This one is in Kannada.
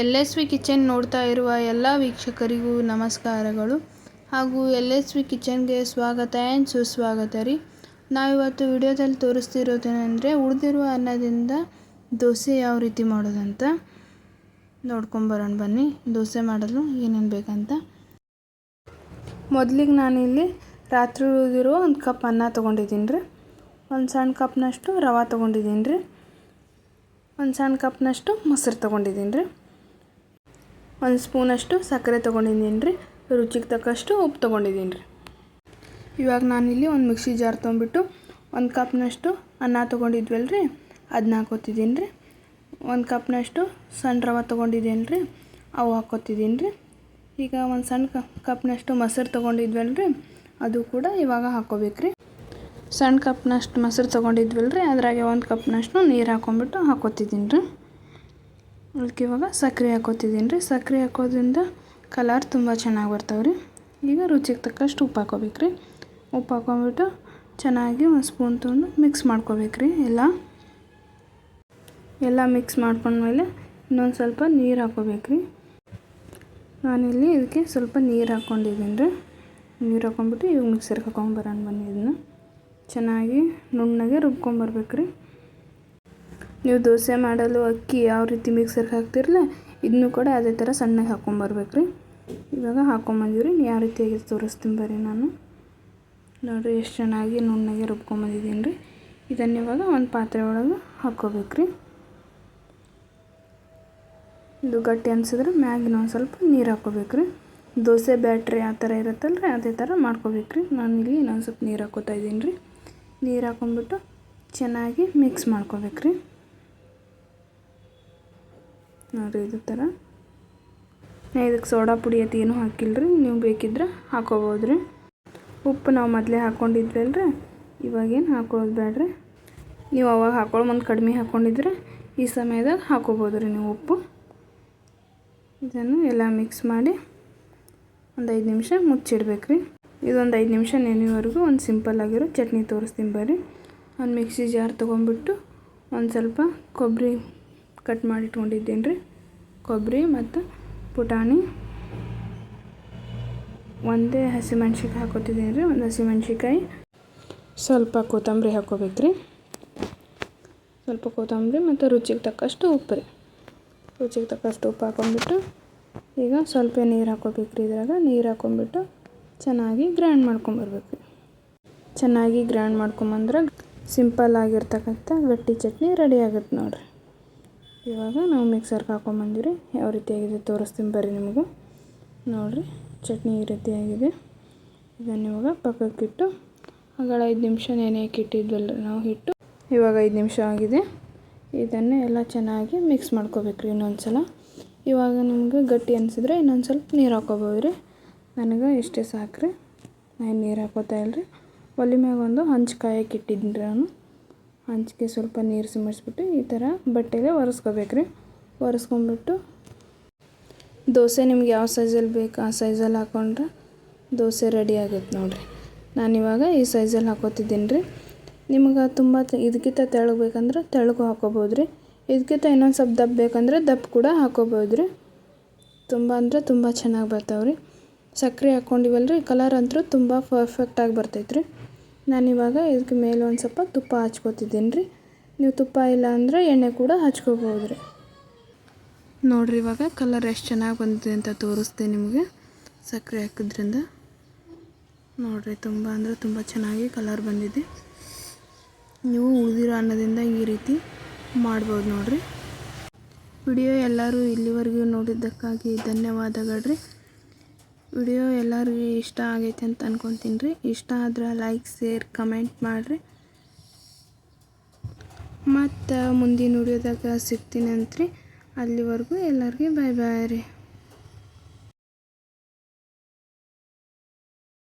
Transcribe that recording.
ಎಲ್ ಎಸ್ ವಿ ಕಿಚನ್ ನೋಡ್ತಾ ಇರುವ ಎಲ್ಲ ವೀಕ್ಷಕರಿಗೂ ನಮಸ್ಕಾರಗಳು. ಹಾಗೂ ಎಲ್ ಎಸ್ ವಿ ಕಿಚನ್ಗೆ ಸ್ವಾಗತ ಆ್ಯಂಡ್ ಸುಸ್ವಾಗತ ರೀ. ನಾವಿವತ್ತು ವಿಡಿಯೋದಲ್ಲಿ ತೋರಿಸ್ತಿರೋದೇನೆಂದರೆ ಉಳಿದಿರುವ ಅನ್ನದಿಂದ ದೋಸೆ ಯಾವ ರೀತಿ ಮಾಡೋದಂತ ನೋಡ್ಕೊಂಬರೋಣ ಬನ್ನಿ. ದೋಸೆ ಮಾಡಲು ಏನೇನು ಬೇಕಂತ. ಮೊದಲಿಗೆ ನಾನಿಲ್ಲಿ ರಾತ್ರಿ ಉಳಿದಿರೋ ಒಂದು ಕಪ್ ಅನ್ನ ತೊಗೊಂಡಿದ್ದೀನಿ ರೀ. ಒಂದು ಸಣ್ಣ ಕಪ್ನಷ್ಟು ರವೆ ತೊಗೊಂಡಿದ್ದೀನಿ ರೀ. ಒಂದು ಸಣ್ಣ ಕಪ್ನಷ್ಟು ಮೊಸರು ತೊಗೊಂಡಿದ್ದೀನಿ ರೀ. ಒಂದು ಸ್ಪೂನಷ್ಟು ಸಕ್ಕರೆ ತೊಗೊಂಡಿದ್ದೀನಿ ರೀ. ರುಚಿಗೆ ತಕ್ಕಷ್ಟು ಉಪ್ಪು ತೊಗೊಂಡಿದ್ದೀನಿ ರೀ. ಇವಾಗ ನಾನಿಲ್ಲಿ ಒಂದು ಮಿಕ್ಸಿ ಜಾರ್ ತೊಗೊಂಬಿಟ್ಟು ಒಂದು ಕಪ್ನಷ್ಟು ಅನ್ನ ತೊಗೊಂಡಿದ್ವಲ್ಲ ರೀ. ಅದನ್ನ ಹಾಕೋತಿದ್ದೀನಿ ರೀ. ಒಂದು ಕಪ್ನಷ್ಟು ಸಣ್ಣ ರವೆ ತೊಗೊಂಡಿದ್ದೀನಿ ರೀ. ಅವು ಹಾಕೋತಿದ್ದೀನಿ ರೀ. ಈಗ ಒಂದು ಸಣ್ಣ ಕಪ್ ಕಪ್ನಷ್ಟು ಮೊಸರು ತೊಗೊಂಡಿದ್ವಲ್ಲ ರೀ. ಅದು ಕೂಡ ಇವಾಗ ಹಾಕೋಬೇಕು ರೀ. ಸಣ್ಣ ಕಪ್ನಷ್ಟು ಮೊಸರು ತೊಗೊಂಡಿದ್ವಲ್ಲ ರೀ. ಅದ್ರಾಗೆ ಒಂದು ಕಪ್ನಷ್ಟು ನೀರು ಹಾಕೊಂಬಿಟ್ಟು ಹಾಕೋತಿದ್ದೀನಿ ರೀ. ಅದಕ್ಕೆ ಇವಾಗ ಸಕ್ಕರೆ ಹಾಕೋತಿದ್ದೀನಿ ರೀ. ಸಕ್ಕರೆ ಹಾಕೋದ್ರಿಂದ ಕಲರ್ ತುಂಬ ಚೆನ್ನಾಗಿ ಬರ್ತಾವೆ ರೀ ಈಗ ರುಚಿಗೆ ತಕ್ಕಷ್ಟು ಉಪ್ಪು ಹಾಕೋಬೇಕು ರೀ. ಉಪ್ಪು ಹಾಕೊಂಬಿಟ್ಟು ಚೆನ್ನಾಗಿ ಒಂದು ಸ್ಪೂನ್ ತೊಗೊಂಡು ಮಿಕ್ಸ್ ಮಾಡ್ಕೋಬೇಕು ರೀ ಎಲ್ಲ. ಎಲ್ಲ ಮಿಕ್ಸ್ ಮಾಡ್ಕೊಂಡ್ಮೇಲೆ ಇನ್ನೊಂದು ಸ್ವಲ್ಪ ನೀರು ಹಾಕೋಬೇಕು ರೀ. ನಾನಿಲ್ಲಿ ಇದಕ್ಕೆ ಸ್ವಲ್ಪ ನೀರು ಹಾಕ್ಕೊಂಡಿದ್ದೀನಿ ರೀ. ನೀರು ಹಾಕೊಂಡ್ಬಿಟ್ಟು ಇವಾಗ ಮಿಕ್ಸರ್ಗೆ ಹಾಕೊಂಬರೋಣ ಬನ್ನಿ ಇದನ್ನು. ಚೆನ್ನಾಗಿ ನುಣ್ಣಗೆ ರುಬ್ಕೊಂಬರ್ಬೇಕು ರೀ. ನೀವು ದೋಸೆ ಮಾಡಲು ಅಕ್ಕಿ ಯಾವ ರೀತಿ ಮಿಕ್ಸರ್ಗೆ ಹಾಕ್ತಿರಲ್ಲ ಇದನ್ನು ಕೂಡ ಅದೇ ಥರ ಸಣ್ಣಗೆ ಹಾಕ್ಕೊಂಬರ್ಬೇಕು ರೀ ಇವಾಗ ಹಾಕ್ಕೊಂಬಂದಿವ್ರಿ ಯಾವ ರೀತಿಯಾಗಿ ತೋರಿಸ್ತೀನಿ ಬರ್ರಿ ನಾನು. ನೋಡಿರಿ, ಎಷ್ಟು ಚೆನ್ನಾಗಿ ನುಣ್ಣಗೆ ರುಬ್ಕೊಂಬಂದಿದ್ದೀನಿ ರೀ. ಇದನ್ನು ಇವಾಗ ಒಂದು ಪಾತ್ರೆ ಒಳಗೆ ಹಾಕ್ಕೋಬೇಕು ರೀ ಇದು ಗಟ್ಟಿ ಅನ್ಸಿದ್ರೆ ಮ್ಯಾಗಿನ ಒಂದು ಸ್ವಲ್ಪ ನೀರು ಹಾಕ್ಕೋಬೇಕು ರೀ ದೋಸೆ ಬ್ಯಾಟ್ರಿ ಆ ಥರ ಇರುತ್ತಲ್ಲ ರೀ, ಅದೇ ಥರ ಮಾಡ್ಕೋಬೇಕು ರೀ ನಾನು ಇಲ್ಲಿ ಇನ್ನೊಂದು ಸ್ವಲ್ಪ ನೀರು ಹಾಕ್ಕೋತಾ ಇದ್ದೀನಿ ರೀ. ನೀರು ಹಾಕ್ಕೊಂಬಿಟ್ಟು ಚೆನ್ನಾಗಿ ಮಿಕ್ಸ್ ಮಾಡ್ಕೋಬೇಕು ರೀ ನೋಡಿರಿ ಇದು ಥರ. ಇದಕ್ಕೆ ಸೋಡಾ ಪುಡಿ ಅದು ಏನೂ ಹಾಕಿಲ್ಲ ನೀವು ಬೇಕಿದ್ರೆ ಹಾಕೋಬೋದು ರೀ ಉಪ್ಪು ನಾವು ಮೊದಲೇ ಹಾಕ್ಕೊಂಡಿದ್ವಲ್ಲ ರೀ ಇವಾಗೇನು ಹಾಕೊಳ್ಳೋದು ಬೇಡ್ರಿ. ನೀವು ಅವಾಗ ಹಾಕೊಳ್ಳೋ ಮುಂದೆ ಕಡಿಮೆ ಹಾಕ್ಕೊಂಡಿದ್ರೆ ಈ ಸಮಯದಾಗ ಹಾಕೋಬೋದು ರೀ ನೀವು ಉಪ್ಪು. ಇದನ್ನು ಎಲ್ಲ ಮಿಕ್ಸ್ ಮಾಡಿ ಒಂದು ಐದು ನಿಮಿಷ ಮುಚ್ಚಿಡ್ಬೇಕು ರೀ ಇದೊಂದು ಐದು ನಿಮಿಷ ನೆನೆಯವರೆಗೂ ಒಂದು ಸಿಂಪಲ್ ಆಗಿರೋ ಚಟ್ನಿ ತೋರಿಸ್ತೀನಿ ಬರ್ರಿ. ಒಂದು ಮಿಕ್ಸಿ ಜಾರ್ ತೊಗೊಂಬಿಟ್ಟು ಒಂದು ಸ್ವಲ್ಪ ಕೊಬ್ಬರಿ ಕಟ್ ಮಾಡಿ ಇಟ್ಕೊಂಡಿದ್ದೀನಿ ರೀ ಕೊಬ್ಬರಿ ಮತ್ತು ಪುಟಾಣಿ. ಒಂದೇ ಹಸಿಮೆಣ್ಸಿಕಾಯಿ ಹಾಕೋತಿದ್ದೀನಿ ರೀ ಒಂದು ಹಸಿಮೆಣ್ಸಿಕಾಯಿ ಸ್ವಲ್ಪ ಕೊತ್ತಂಬರಿ ಹಾಕೋಬೇಕು ರೀ ಸ್ವಲ್ಪ ಕೊತ್ತಂಬರಿ ಮತ್ತು ರುಚಿಗೆ ತಕ್ಕಷ್ಟು ಉಪ್ಪು ರೀ ರುಚಿಗೆ ತಕ್ಕಷ್ಟು ಉಪ್ಪು ಹಾಕೊಂಡ್ಬಿಟ್ಟು ಈಗ ಸ್ವಲ್ಪ ನೀರು ಹಾಕೋಬೇಕು ಇದ್ರಾಗ. ನೀರು ಹಾಕೊಂಡ್ಬಿಟ್ಟು ಚೆನ್ನಾಗಿ ಗ್ರೈಂಡ್ ಮಾಡ್ಕೊಂಬರ್ಬೇಕು ಚೆನ್ನಾಗಿ ಗ್ರೈಂಡ್ ಮಾಡ್ಕೊಂಬಂದ್ರೆ ಸಿಂಪಲ್ ಆಗಿರ್ತಕ್ಕಂಥ ಗಟ್ಟಿ ಚಟ್ನಿ ರೆಡಿ ಆಗುತ್ತೆ ನೋಡಿರಿ. ಇವಾಗ ನಾವು ಮಿಕ್ಸರ್ಗೆ ಹಾಕೊಂಬಂದಿರಿ ಯಾವ ರೀತಿಯಾಗಿದೆ ತೋರಿಸ್ತೀನಿ ಬರ್ರಿ ನಿಮಗೆ. ನೋಡಿರಿ, ಚಟ್ನಿ ಈ ರೀತಿಯಾಗಿದೆ. ಇದನ್ನು ಇವಾಗ ಪಕ್ಕಕ್ಕಿಟ್ಟು ಆಗಳ ಐದು ನಿಮಿಷ ನೆನೆಯಕ್ಕೆ ಇಟ್ಟಿದ್ವಲ್ಲ ನಾವು ಹಿಟ್ಟು. ಇವಾಗ ಐದು ನಿಮಿಷ ಆಗಿದೆ. ಇದನ್ನು ಎಲ್ಲ ಚೆನ್ನಾಗಿ ಮಿಕ್ಸ್ ಮಾಡ್ಕೋಬೇಕ್ರಿ ಇನ್ನೊಂದು ಸಲ ಇವಾಗ ನಿಮ್ಗೆ ಗಟ್ಟಿ ಅನಿಸಿದ್ರೆ ಇನ್ನೊಂದು ಸ್ವಲ್ಪ ನೀರು ಹಾಕೋಬೋದು ರೀ ನನಗೆ ಇಷ್ಟೇ ಸಾಕ್ರಿ. ನಾನು ನೀರು ಹಾಕೋತಾ ಇಲ್ಲರಿ ಒಲೆ ಮ್ಯಾಗ ಒಂದು ಹಂಚು ಕಾಯಕ್ಕೆ ಇಟ್ಟಿದ್ದೀನಿ ರೀ ನಾನು. ಹಂಚಿಗೆ ಸ್ವಲ್ಪ ನೀರು ಸಿಮ್ಮಿಸ್ಬಿಟ್ಟು ಈ ಥರ ಬಟ್ಟೆಗೆ ಒರೆಸ್ಕೋಬೇಕು ರೀ ದೋಸೆ ನಿಮ್ಗೆ ಯಾವ ಸೈಜಲ್ಲಿ ಬೇಕು ಆ ಸೈಜಲ್ಲಿ ಹಾಕ್ಕೊಂಡ್ರೆ ದೋಸೆ ರೆಡಿ ಆಗುತ್ತೆ ನೋಡಿರಿ. ನಾನಿವಾಗ ಈ ಸೈಜಲ್ಲಿ ಹಾಕೋತಿದ್ದೀನಿ ರೀ ನಿಮ್ಗೆ ತುಂಬ ಇದಕ್ಕಿಂತ ತೆಳ್ಳಗೆ ಬೇಕಂದ್ರೆ ತೆಳಗು ಹಾಕೋಬೋದು ರೀ ಇದಕ್ಕಿಂತ ಇನ್ನೊಂದು ಸ್ವಲ್ಪ ದಪ್ಪ ಬೇಕಂದ್ರೆ ದಪ್ಪ ಕೂಡ ಹಾಕೋಬೋದು ರೀ ತುಂಬ ಅಂದರೆ ತುಂಬ ಚೆನ್ನಾಗಿ ಬರ್ತಾವೆ ರೀ ಸಕ್ಕರೆ ರೀ ಕಲರ್ ಅಂತೂ ತುಂಬ ಪರ್ಫೆಕ್ಟಾಗಿ ಬರ್ತೈತೆ ರೀ ನಾನಿವಾಗ ಇದಕ್ಕೆ ಮೇಲೆ ಒಂದು ಸ್ವಲ್ಪ ತುಪ್ಪ ಹಚ್ಕೋತಿದ್ದೀನಿ ರೀ ನೀವು ತುಪ್ಪ ಇಲ್ಲ ಅಂದರೆ ಎಣ್ಣೆ ಕೂಡ ಹಚ್ಕೋಬೋದು ರೀ ನೋಡಿರಿ ಇವಾಗ ಕಲರ್ ಎಷ್ಟು ಚೆನ್ನಾಗಿ ಬಂದಿದೆ ಅಂತ ತೋರಿಸ್ದೆ ನಿಮಗೆ. ಸಕ್ಕರೆ ಹಾಕಿದ್ರಿಂದ. ನೋಡಿರಿ ತುಂಬ ಅಂದರೆ ತುಂಬ ಚೆನ್ನಾಗಿ ಕಲರ್ ಬಂದಿದೆ. ನೀವು ಉಳಿದಿರೋ ಅನ್ನದಿಂದ ಈ ರೀತಿ ಮಾಡ್ಬೋದು ನೋಡಿರಿ. ವಿಡಿಯೋ ಎಲ್ಲರೂ ಇಲ್ಲಿವರೆಗೂ ನೋಡಿದ್ದಕ್ಕಾಗಿ ಧನ್ಯವಾದಗಳು ರೀ. ವಿಡಿಯೋ ಎಲ್ಲರಿಗೂ ಇಷ್ಟ ಆಗೈತೆ ಅಂತ ಅನ್ಕೊತೀನಿ ರೀ. ಇಷ್ಟ ಆದ್ರೆ ಲೈಕ್ ಶೇರ್ ಕಮೆಂಟ್ ಮಾಡಿರಿ. ಮತ್ತು ಮುಂದಿನ ವಿಡಿಯೋದಾಗ ಸಿಗ್ತೀನಿ ರೀ ಅಲ್ಲಿವರೆಗೂ ಎಲ್ಲರಿಗೂ ಬಾಯ್ ಬಾಯ್ ರೀ.